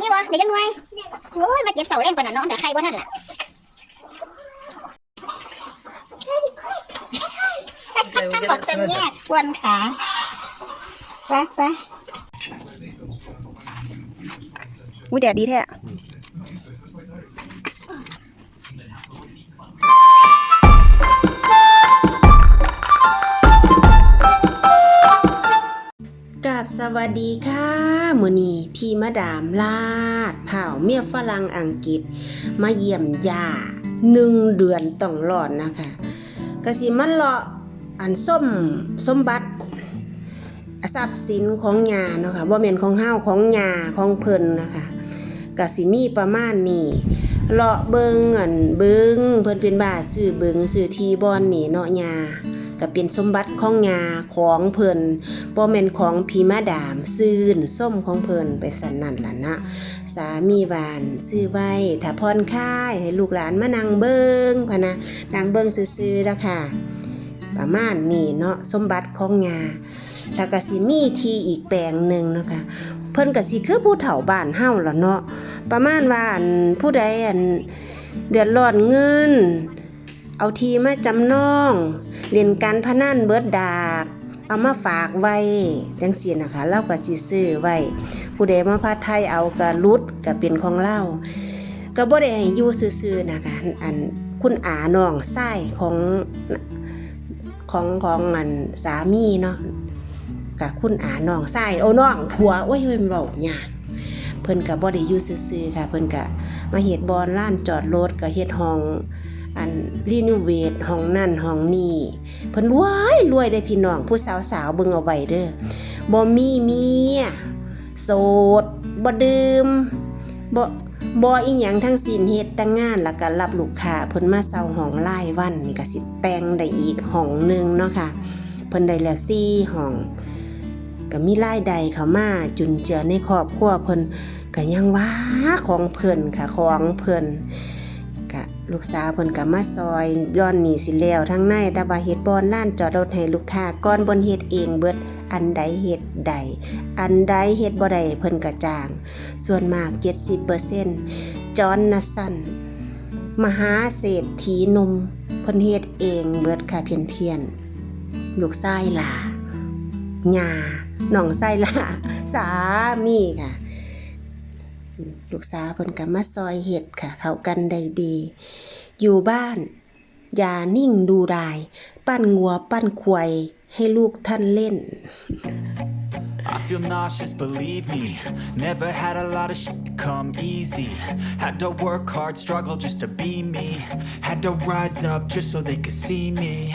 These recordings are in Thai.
นี่วะเดี๋ยวยังไงโอ้ยมาเจ็บเสาเล่นก่อนนะน้องเดี๋ยวใครว่านั่นล่ะขอบจำแยกควนขาไปไปอุ้ยแดดดีแท้ วัสดีค่ะมือนีพี่มาดามลาดเผ่าเมียฝรั่งอังกฤษ มาเยี่ยมยาหนึ่งเดือนต้องรอดนะคะกสิมันเลาะอันส้มสมบัติทรัพย์สินของยาเนาะค่ะบ่แม่นของเฮาของยาของเพิ่นนะคะก็สิมีประมาณนี้เลาะเบิงอันเบิงเพิ่นเป็นบ้าซื้อเบิงซื้อทีบอนนี่เนาะยา ก็เป็นสมบัติของยาของเพิ่นบ่แม่นของพีมาดาม ซื้อนส้มของเพิ่นไปสั่นนั่นล่ะนะ สามีบ้านซื้อไว้ถ้าผ่อนคลายให้ลูกหลานมานั่งเบิงพะนะนั่งเบิงซื่อๆแล้วค่ะ ประมาณนี้เนาะสมบัติของยาแล้วก็สิมีที่อีกแปลงหนึ่งเนาะคะเพิ่นก็สิคือผู้เฒ่าบ้านเฮาล่ะเนาะประมาณว่านผู้ใดอันเดือดร้อนเงิน เอาทีมาจำนองเล่นการพนันเบิดดาก เอามาฝากไว้จังซี่นะคะเราก็สิซื้อไว้ผู้ใดมาพัดไทยเอาก็รุดก็เป็นของเราก็บ่ได้อยู่ซื่อๆนะคะอันคุณอาน้องชายของของของอันสามีเนาะกับคุณอาน้องชายโอ้น้องผัวโอ้ยเฮ้ยมันเว้ายาเพิ่นก็บ่ได้อยู่ซื่อๆค่ะ เพิ่นก็มาเฮ็ดบอนล้านจอดรถก็เฮ็ดห้อง อันรีโนเวทห้องนั่นห้องนี่เพิ่นรวยรวยได้พี่น้อง ผู้สาวๆเบิ่งเอาไว้เด้อบ่มีเมียโสดบ่ดื่มบ่บ่อีหยังทั้งสิ้นเฮ็ดแต่งานแล้วก็รับลูกค้าเพิ่นมาเซาห้องรายวันนี่ก็สิแต่งได้อีกห้องหนึงเนาะค่ะเพิ่นได้แล้ว4ห้องก็มีรายได้เข้ามาจุนเจือในครอบครัวเพิ่นก็ยังว่าของเพิ่นค่ะของเพิ่น ลูกสาวเพิ่นก็มาซอยย้อนหนีสิแล้วทั้งในแต่ว่าเฮ็ดบอนล้านจอดรถให้ลูกค้าก่อนบนเฮ็ดเองเบิดอันใดเฮ็ดใด อันใดเฮ็ดบ่ได้เพิ่นก็จ้าง ส่วนมาก 70%จอนนะสันมหาเศรษฐีหนมเพิ่นเฮ็ดเองเบิดค่ะเพียนๆลูกชายหลาหญ้าหนองไส้ละสามีค่ะ ลูกสาวเพิ่นก็มาซอยเห็ดค่ะ เขากันได้ดี อยู่บ้าน อย่านิ่งดูดาย ปั้นงัวปั้นควายให้ลูกท่านเล่น I feel nauseous, believe me. Never had a lot of shit come easy. Had to work hard, struggle just to be me. Had to rise up just so they could see me.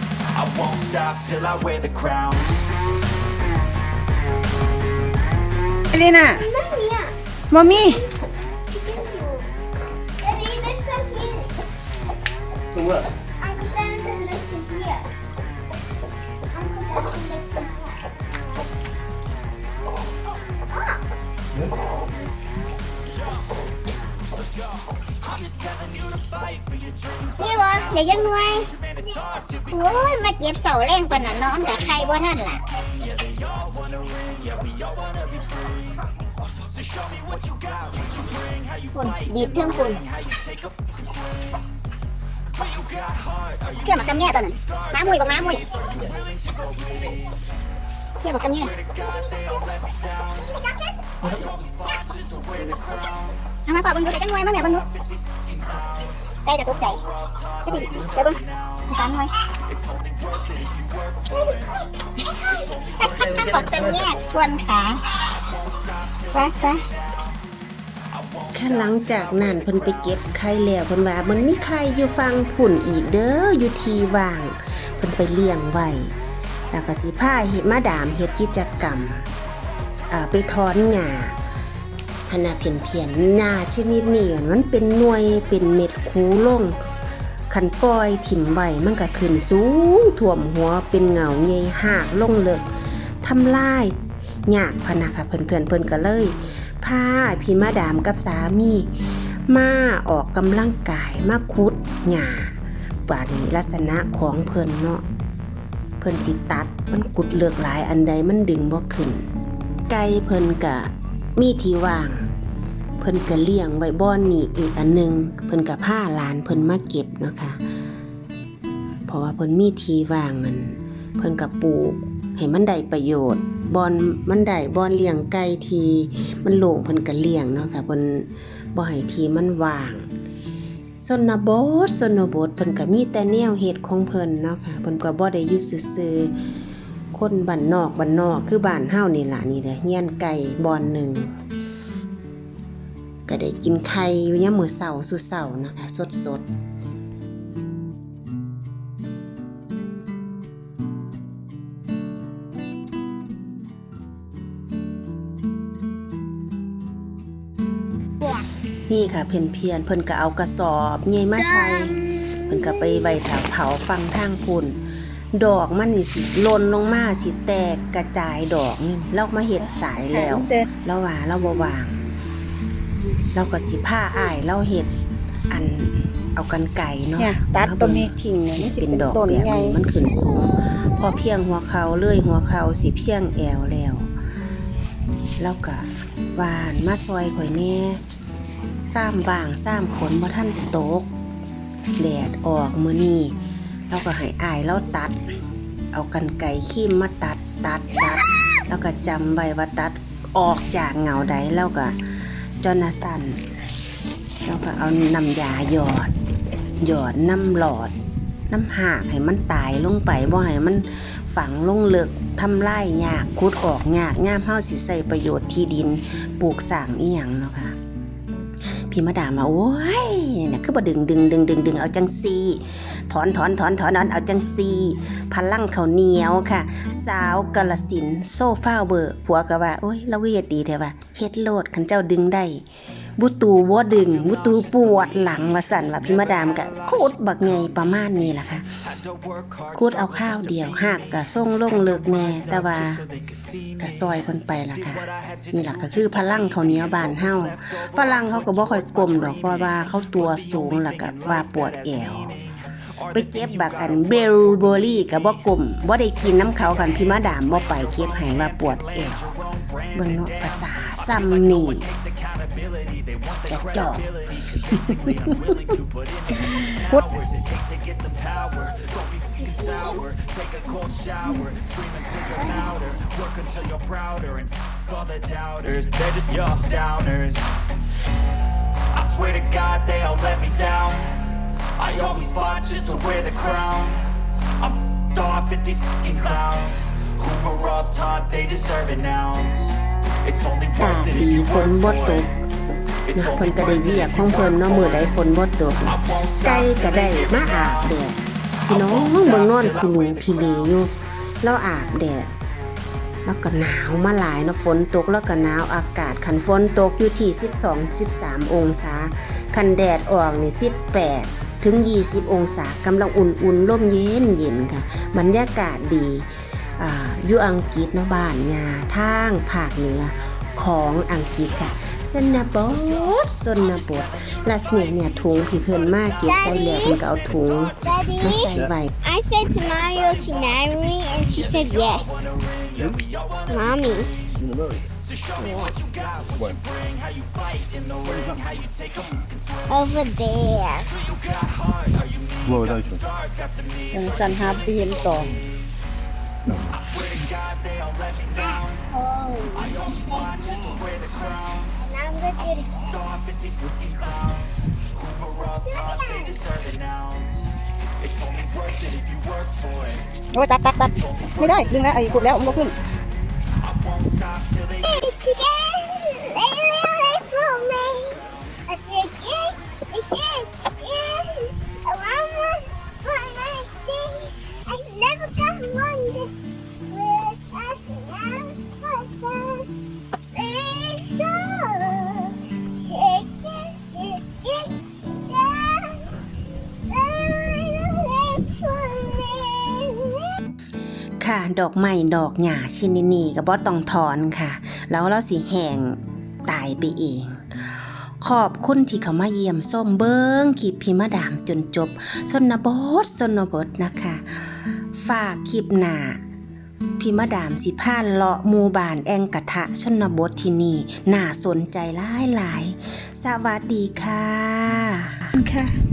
I won't stop till I wear the crown. เอลิน่ะนั่นเนี่ยมอมี่ Daddy, let's go here. Uncle Sam said let's go here. Uncle Sam said let's go here. Ah. นี่วะเดี๋ยวยังหน่วย โอ้ยมาเจ็บเสาแรงปานน่ะนอนกับใครบ่ท่านล่ะคนดีดเทิงคุณเกี่ยวกับกำแย่ตอนนั้นม้ามุยบอกม้ามุยเกี่ยวกับกำแย่เอามาปอบเบังดูเดี๋ยวจังหน่วยมาแม่เบังดูใกล้จะตกใจจะไปเดี๋ยวเบิ่ง สามหน่วยขอบเป็นแยกชวนขาไปไปแค่หลังจากนั้นเพิ่นไปเก็บไข่แล้วเพิ่นว่ามันมีไข่อยู่ฟังผุ่นอีกเด้ออยู่ทีว่างเพิ่นไปเลี้ยงไว้แล้วก็สิพาเฮ็ดมาดามเฮ็ดกิจกรรมไปถอนหญ้าขนาเพียนเพียนหญ้าชนิดนี้มันเป็นหน่วยเป็นเม็ดคูลง คันปล่อยถิ่มไว้มันก็ขึ้นสูงท่วมหัวเป็นเงาใหญ่หากลงเลิกทำลายยากพนะค่ะเพื่อนเพิ่นก็เลยพาพี่มาดามกับสามี มาออกกำลังกายมาคุดหญ้าป่านี้ลักษณะของเพิ่นเนาะเพิ่นสิตัดมันกุดเลือกหลายอันใดมันดึงบ่ขึ้น ไก่เพิ่นกะมีที่ว่าง เพิ่นก็เลี้ยงไว้บ่อนนี่อีกอันหนึง เพิ่นก็พาหลานเพิ่นมาเก็บเนาะค่ะเพราะว่าเพิ่นมีที่ว่างมันเพิ่นก็ปลูกให้มันได้ประโยชน์บอนมันได้บอนเลี้ยงไก่ทีมันโล่งเพิ่นก็เลี้ยงเนาะค่ะเพิ่นบ่ให้ทีมันว่างสนบทสนบทเพิ่นก็มีแต่แนวเฮ็ดของเพิ่นเนาะค่ะเพิ่นก็บ่ได้อยู่ซื่อๆคนบ้านนอกบ้านนอกคือบ้านเฮานี่ล่ะนี่แหละเฮียนไก่บอนหนึ่ง ก็ได้กินไข่อยู่ยามมื้อเช้าสุเช้านะคะ สดๆนี่ค่ะเพียนเพียนๆเพิ่นก็เอากระสอบใหญ่มาใส่เพิ่นก็ไปไว้แถวเผาฟังทางพุ่นดอกมันนี่สิหล่นลงมาสิแตกกระจายดอกนี่เรามาเฮ็ดสายแล้วเราว่าเราบ่วาง เราก็สิผ้าอ้ายเราเฮ็ดอันเอากันไก่เนาะเนี่ยตัดตรงนี้ทิ้งเนี่ยมันจะเป็นเป็นดอกต้นแบบใหญ่นี้มันขึ้นสูง พอเพียงหัวเขาเลยหัวเขาสิเพียงแอวแล้ว แล้วก็วานมาซอยข่อยแน่ซ้ำบางซ้ำฝนบ่ท่านตกแดดออกมื้อนี้เราก็ให้อายเราตัด เอากันไก่ขี้มมาตัดตัดตัด แล้วก็จำไว้ว่าตัดออกจากเงาใดแล้วก็ จอนาสันแล้วก็เอาน้ำยาหยอด หยอดน้ำหลอด น้ำหากให้มันตายลงไปบ่ให้มันฝังลงเลิกทำไร่ยากคุดออกยากง่ามเฮาสิใส่ประโยชน์ที่ดินปลูกสร้างอีหยังเนาะค่ะ พี่มาดามมาโอ้ยเนี่ยคือบ่ดึงดึงดึงดึงดึงเอาจังซีถอนถอนถอนถอนถอนเอาจังซีพลังเขาเหนียวค่ะ สาวกาลสินโซฟาเบอร์ผัวก็ว่าโอ้ยเราก็เฮ็ดดีแท้ว่าเฮ็ดโลดคันเจ้าดึงได้ บุตูบ่ดึง บุตูปวดหลังว่าสั่นว่าพี่มาดามก็โคตรบักไงประมาณนี้ล่ะค่ะคูดเอาข้าวเดียวหากกะส่งลงเลิกแน่แต่ว่ากะซอยเพิ่นไปล่ะค่ะนี่ล่ะก็คือพลังเขาเนียบานเฮาฝรั่งเขาก็บ่ค่อยกลมดอกเพราะว่าเขาตัวสูงล้วก็ว่าปวดแอวไปเก็บบักอันเบลเบอรี่ก็บ่กลมบ่ได้กินน้ำเขากันพี่มาดามบ่ไปเก็บให้ว่าปวดแอวเบิ่งเนาะภาษาซ้ำนี่ กระจอกพุด Take a cold shower, scream until you're louder. Work until you're prouder, and f- all the doubters. They're just your downers. I swear to God, they all let me down. I always fought just to wear the crown. I'm f***ed off at these fucking clowns who were all taught they deserve an ounce. It's only ตา worth it ดี if you ฝน work บ่ for ต it. ก It's นะเพิ่นก็ได้เวียกของเพิ่นเนาะมื้อใดฝนบ่ตกไก่ก็ได้มาอาบแดดพี่น้องเมืองนอนคุลูพี่เลอยู่แล้วอาบแดดแล้วก็หนาวมาหลายเนาะฝนตกแล้วก็หนาวอากาศคันฝนตกอยู่ที่ 12 13 องศาคันแดดออกนี่18 ถึง 20 องศากำลังอุ่นๆร่มเย็นเย็นๆค่ะ บรรยากาศดีอ่าอยู่อังกฤษเนาะบ้านยาทางภาคเหนือของอังกฤษค่ะ สนบดสนบดลัสเนี่ยเนี่ยถุงผีเพิ่นมากเก็บใส่เหลือเพิ่นก็เอาถุงมาใส่ไว้ I said to Mario to marry me and she said yes Mommy Over there รวยได้ชัวร์ยังสันฮาปีเนต่อ Oh. Now we with it again. off at these freaking clowns Who were up top, they deserve an ounce It's only worth it if you work for it โอ้ยตัดตัดตัดไม่ได้ ดึงแล้วไอ้ขุดแล้วมันก็ขึ้น I won't stop till they It's again, lay, ค่ะ ดอกไม้ดอกหญ้าชนินีก็บ่ต้องถอนค่ะ แล้วเราสิแห้งตายไปเอง ขอบคุณที่เขามาเยี่ยมส้มเบิ้งคลิปพิมาดามจนจบสนบทสนบทนะคะ ฝากคลิปหน้าพิมาดามสิพานเลาะมูบานแองกะทะชนบทที่นี่น่าสนใจหลายหลาย สวัสดีค่ะค่ะ